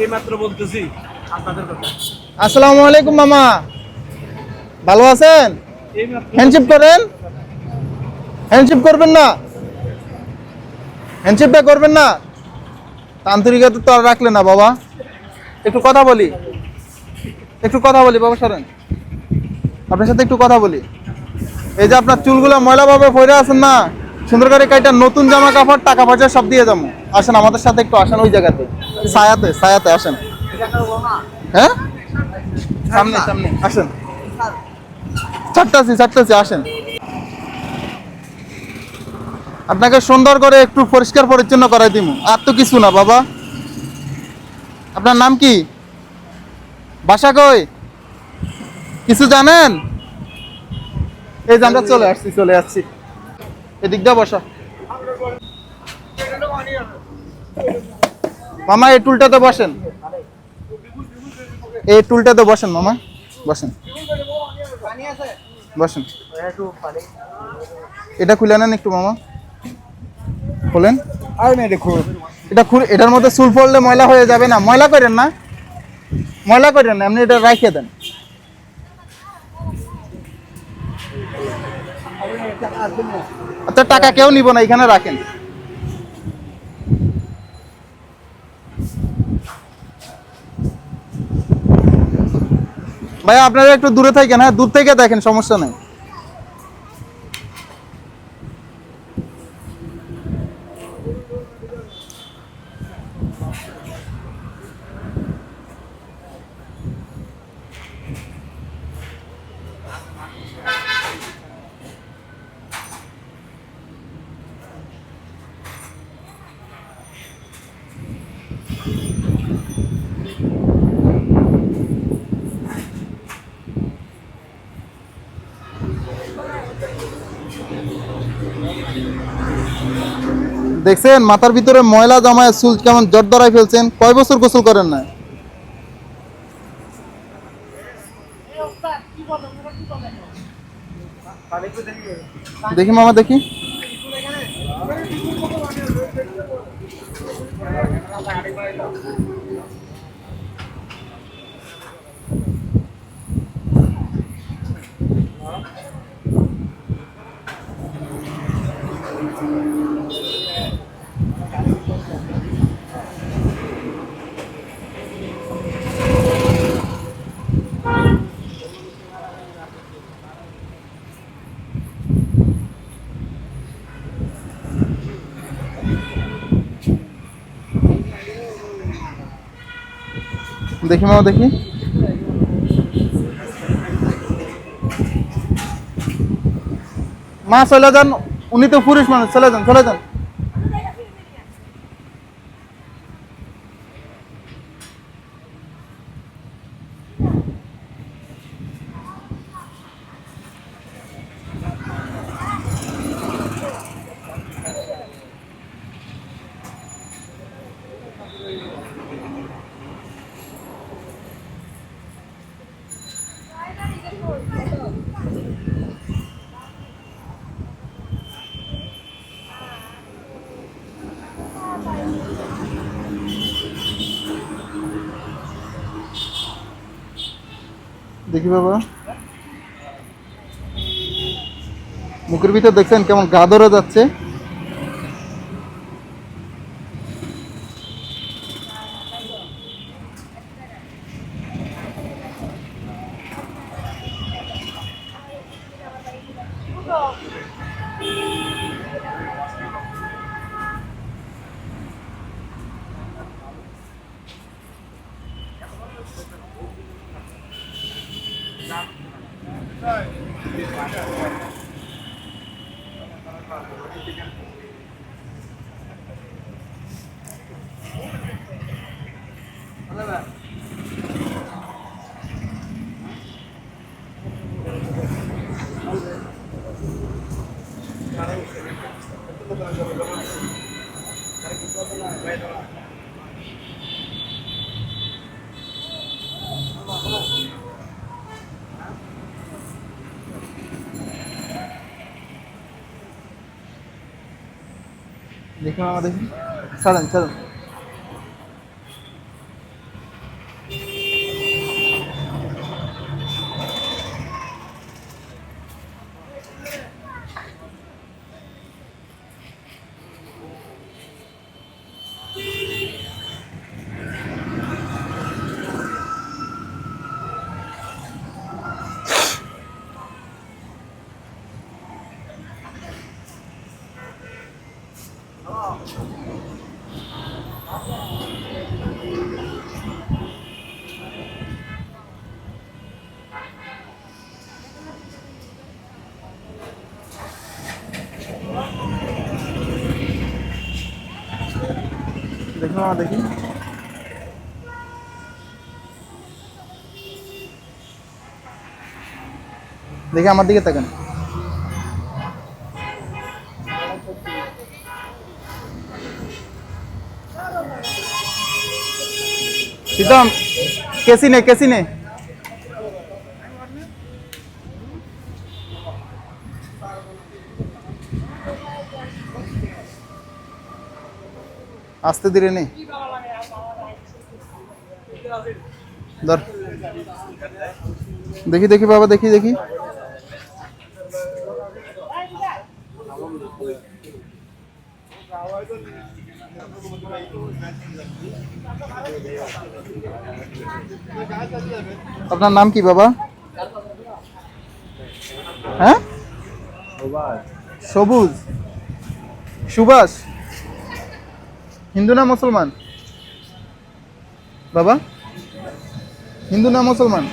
এই বলতেছি আপনাদের কথা। আসসালামু আলাইকুম মামা। ভালো আছেন? এই করেন? হ্যান্ডশিপ করবেন না? হ্যান্ডশিপটা করবেন না? তান্ত্রিকতা তো আর রাখলেন না বাবা। একটু কথা বলি। একটু কথা বলি বাবা সরেন। আপনার সাথে একটু কথা বলি। এই যে আপনার চুলগুলো ময়লাভাবে পরে আছেন না, সুন্দর করে কাইটা নতুন জামা কাপড় টাকা পয়সা সব দিয়ে যাব আসেন আমাদের সাথে একটু আসেন ওই জায়গাতে। ছায়াতে ছায়াতে আসেন। হ্যাঁ? সামনে সামনে, আসেন। চারটাছি চারটাছি আসেন। আপনাকে সুন্দর করে একটু পরিষ্কার পরিচ্ছন্ন করাই দিব আর তো কিছু না, বাবা। আপনার নাম কি? বাসা কই? কিছু জানেন? এই যে আমরা চলে আসছি চলে আসছি। এদিক দিয়ে বসা। মামা এই টুলটাতে বসেন। এই টুলটাতে বসেন মামা। বসেন। বসেন। এটা খুলে নেন একটু মামা। খোলেন। আর মেয়ে দেখো এটা খুলে এটার মধ্যে চুল পড়লে ময়লা হয়ে যাবে না। ময়লা করেন না। ময়লা করেন না এমনি এটা রাখিয়ে দেন। আচ্ছা টাকা কেউ নিব না, এখানে রাখেন। ভাই আপনারা একটু দূরে থাকেন হ্যাঁ দূর থেকে দেখেন, সমস্যা নেই। দেখছেন, মাথার ভিতরে ময়লা জমায় চুল কেমন জট ধরাই ফেলছেন, কয় বছর গোসল করেন না? দেখি মামা, দেখি। দেখি মামা দেখি। মা চলে যান। উনি তো পুরুষ মানুষ চলে যান চলে যান। দেখি বাবা। মুখের ভিতর দেখছেন কেমন গা ধরে যাচ্ছে। দেখুন দেখুন সাধারণ সাধারণ ছাড়েন দেখি মামা দেখি দেখি আমার দিকে তাকান প্রীতম কেসি নে কেসি নে আস্তে ধীরে নে ধর। দেখি দেখি বাবা দেখি দেখি। আপনার নাম কি বাবা? হ্যাঁ? সবুজ। সুভাষ? হিন্দু না মুসলমান? বাবা? হিন্দু না মুসলমান?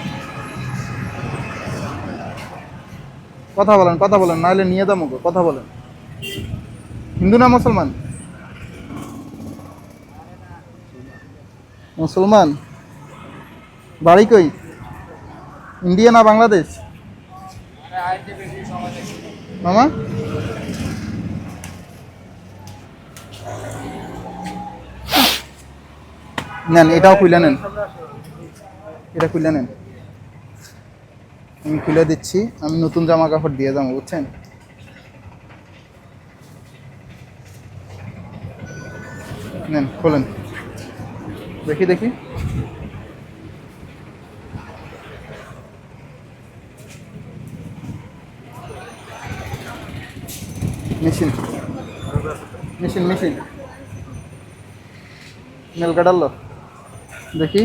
কথা বলেন কথা বলেন, নাহলে নিয়ে দাম কথা বলেন। হিন্দু না মুসলমান? মুসলমান? বাড়ি কই? ইন্ডিয়া না বাংলাদেশ? মামা? নেন, এটাও খুলে নেন। এটা খুলে নেন। আমি খুলে দিচ্ছি, আমি নতুন জামা কাপড় দিয়ে যাব, বুঝছেন? নেন, খোলেন। দেখি দেখি। মেশিন। Machine machine. মেল কাটালো দেখি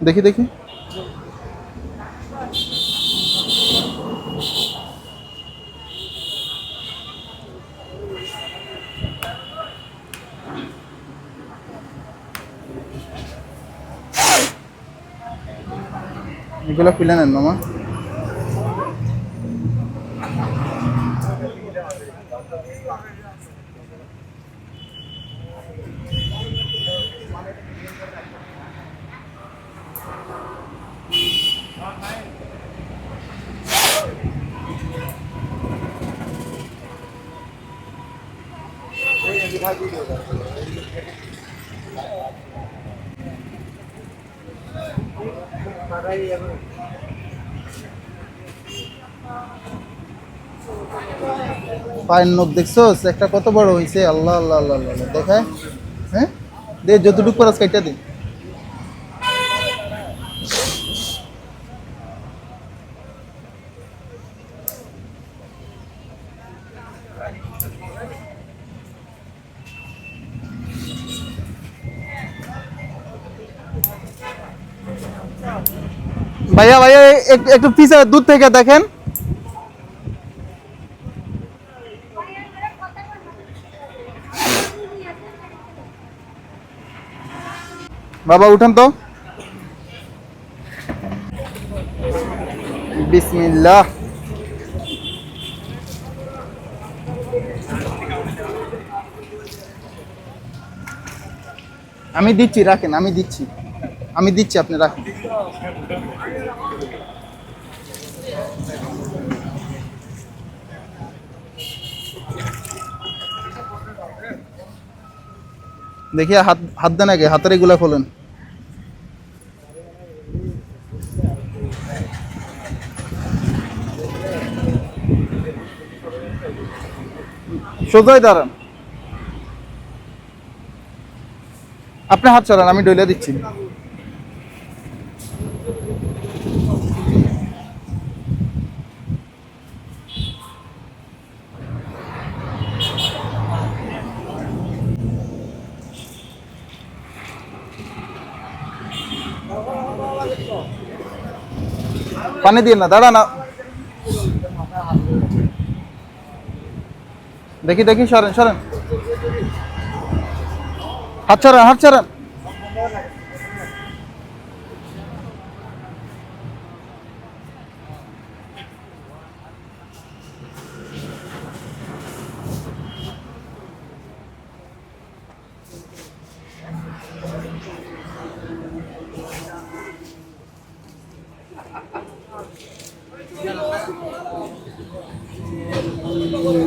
দেখি দেখি এগুলো খুলে নেন মামা পায়ের নখ দেখছ একটা কত বড় হয়েছে আল্লাহ আল্লাহ আল্লাহ আল্লাহ। দেখায় হ্যাঁ? দে, যতটুকু পরাস কাইটা দে। ভাইয়া ভাইয়া এক- একটু পিছে দূর থেকে দেখেন। বাবা উঠান তো। বিসমিল্লা আমি দিচ্ছি রাখেন আমি দিচ্ছি। আমি দিচ্ছি আপনি রাখেন। দেখি হাত হাত দেন আগে, হাতের এগুলা খোলেন। সোজাই দাঁড়ান। আপনি হাত চড়ান আমি ডইলে দিচ্ছি। পানি দিয়ে না দাঁড়া না দেখি দেখি সরেন সরেন। হাত ছাড়েন হাত ছাড়েন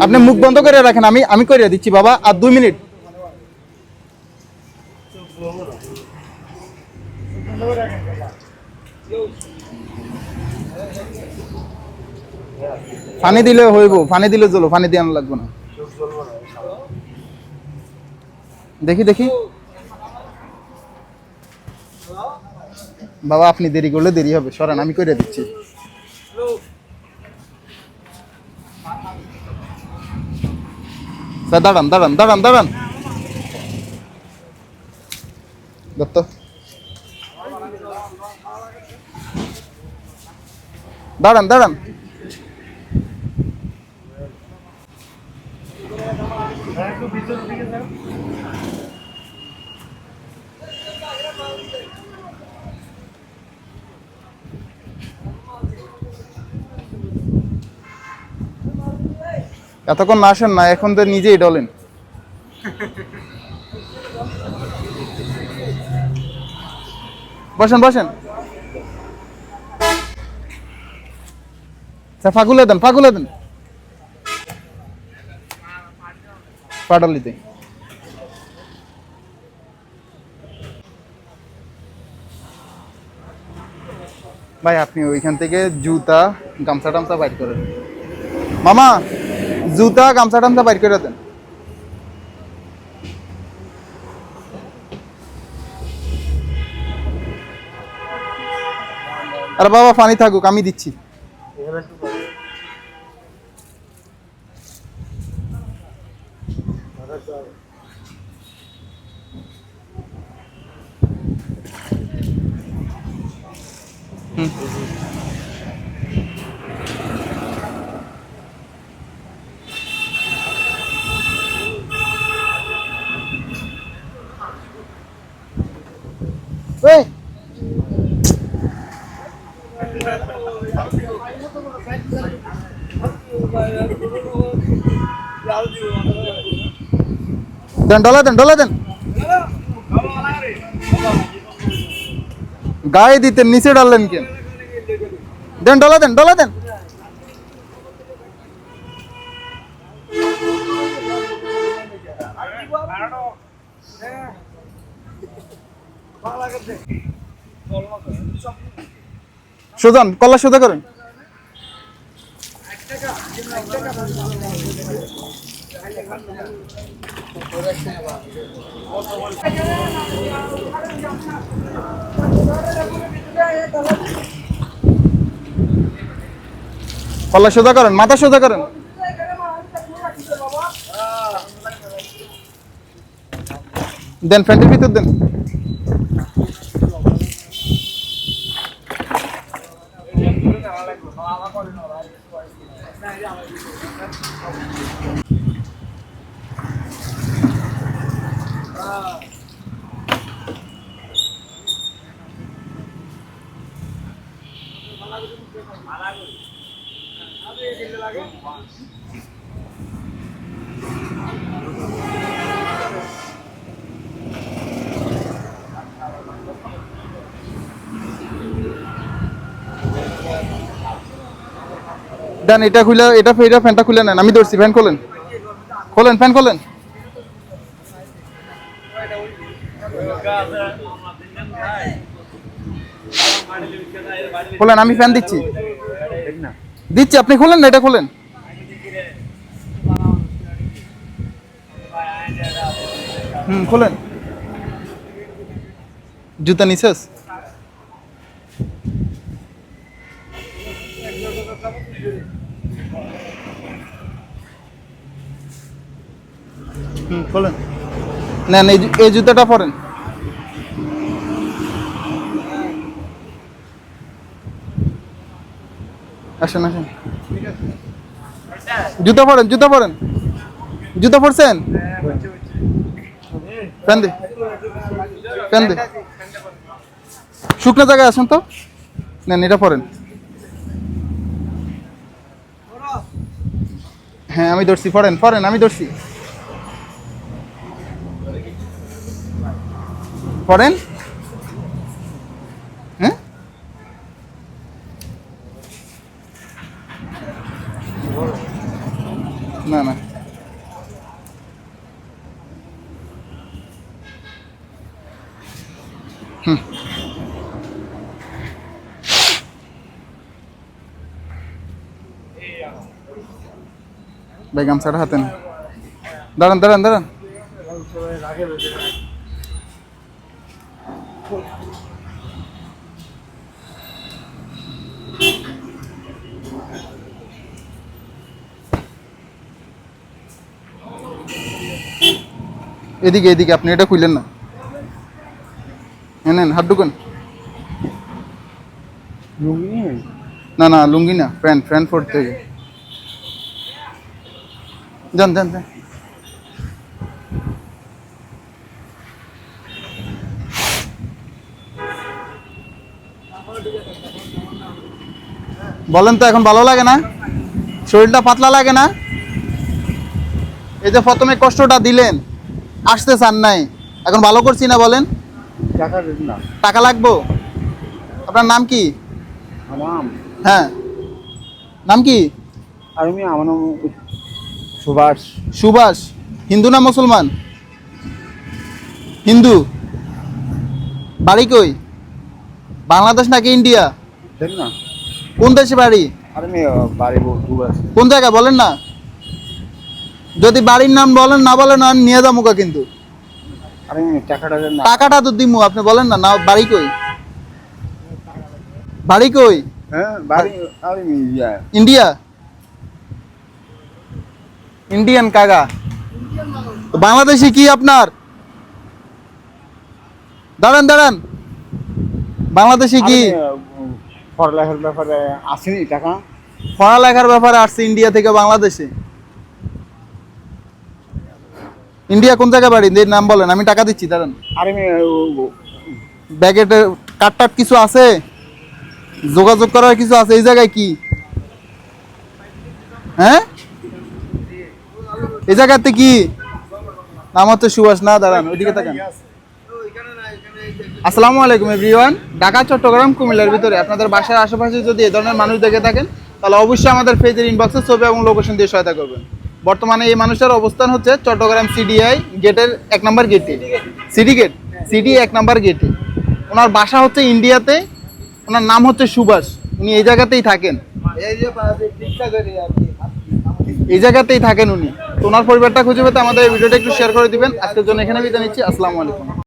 আপনি মুখ বন্ধ করে রাখেন, আমি আমি করে দিচ্ছি বাবা, আর দুই মিনিট। পানি দিলে হইব পানি দিলে চলো পানি দিয়ে আনা লাগবে না। দেখি দেখি। বাবা, আপনি দেরি করলে দেরি হবে, সরেন, আমি করে দিচ্ছি। দাঁড়ান দাঁড়ান দাঁড়ান দাঁড়ান দত্ত। দাঁড়ান দাঁড়ান। এতক্ষণ না আসেন না এখন তো নিজেই ডলেন। বসেন বসেন। আচ্ছা, ফাগুলে দেন ফাগুলে দেন। পাটালিতে। ভাই আপনি ওইখান থেকে জুতা গামছা টামছা বাইর করেন। মামা! জুতা গামছা টামছা বাইর করে দেন। আরে বাবা পানি থাকুক আমি দিচ্ছি। এখানে দেন, ডলা দেন ডলা দেন। গায়ে দিতেন নিচে ডাললেন কেন? দেন, ডলা দেন ডলা দেন। সুদান কল্লা সুদা করেন। কল্লা সোজা করেন মাথা সোজা করেন। দেন ফ্যান্টের ভিতর দেন। দেন এটা খুলে, এটা এটা ফ্যানটা খুলে নেন, আমি ধরছি, ফ্যান খোলেন। খোলেন, ফ্যান খোলেন। খোলেন, আমি ফ্যান দিচ্ছি। দিচ্ছি, আপনি খোলেন না, এটা খোলেন। হুম, খোলেন। জুতা নিছেস? হুম খোলেন নেন এই জু- এই জুতাটা পরেন। আসেন আসেন। জুতা পরেন জুতা পরেন। জুতা পরছেন? ফ্যান দে ফ্যান দে শুকনো জায়গায় আসুন তো। নেন, এটা পরেন। হ্যাঁ আমি ধরছি পড়েন পড়েন আমি ধরছি। পড়েন হ্যাঁ? না না। হুম। ভাই গামছাটা হাতে না দাঁড়ান দাঁড়ান দাঁড়ান। এদিকে এদিকে আপনি এটা খুললেন না। নেন হাত ঢুকুন। না না লুঙ্গি না প্যান্ট প্যান্ট ফোর থেকে যান যান যান। বলেন তো এখন ভালো লাগে না? শরীরটা পাতলা লাগে না? এই যে প্রথমে কষ্টটা দিলেন। আসতে চান নাই। এখন ভালো করছি না বলেন? টাকা না। টাকা লাগবো? আপনার নাম কি? হ্যাঁ। নাম কি? আর আমি আমার নাম সুভাষ। সুভাষ। হিন্দু না মুসলমান? হিন্দু। বাড়ি কই? বাংলাদেশ নাকি ইন্ডিয়া? কোন দেশে বাড়ি? কোন জায়গায়? বলেন না। যদি বাড়ির নাম বলেন না বলেন আমি নিয়ে যাব কিন্তু। টাকাটা তো দিমু আপনি বলেন না না বাড়ি কই? বাড়ি কই? হ্যাঁ ইন্ডিয়া। ইন্ডিয়ান কাগা বাংলাদেশি কি আপনার? দাঁড়ান দাঁড়ান। বাংলাদেশি কি? পড়ালেখার ব্যাপারে আসেনি টাকা। পড়ালেখার ব্যাপারে আসছে ইন্ডিয়া থেকে বাংলাদেশে। ইন্ডিয়া কোন জায়গায় বাড়ি? এর নাম বলেন আমি টাকা দিচ্ছি দাঁড়ান। আর ব্যাগেট কাট টাট কিছু আছে? যোগাযোগ করার কিছু আছে? এই জায়গায় কি? হ্যাঁ? এই জায়গাতে কি? নাম হচ্ছে সুভাষ না দাঁড়ান ওইদিকে তাকান। আসসালামু আলাইকুম এভরিওয়ান ঢাকা চট্টগ্রাম কুমিল্লার ভিতরে। আপনাদের বাসার আশেপাশে যদি এই ধরনের মানুষ দেখে থাকেন তাহলে অবশ্যই আমাদের পেজের ইনবক্সে ছবি এবং লোকেশন দিয়ে সহায়তা করবেন। বর্তমানে এই মানুষের অবস্থান হচ্ছে চট্টগ্রাম সিডিআই গেটের এক নম্বর গেটে। CD gate? সিডি এক নম্বর গেটে। ওনার বাসা হচ্ছে ইন্ডিয়াতে, ওনার নাম হচ্ছে সুভাষ। উনি এই জায়গাতেই থাকেন। এই জায়গাতেই থাকেন উনি। তো ওনার পরিবারটা খুঁজে পেতে আমাদের ভিডিওটা একটু শেয়ার করে দিবেন। আজকের জন্য এখানে বিদায় নিচ্ছি। আসসালামু আলাইকুম।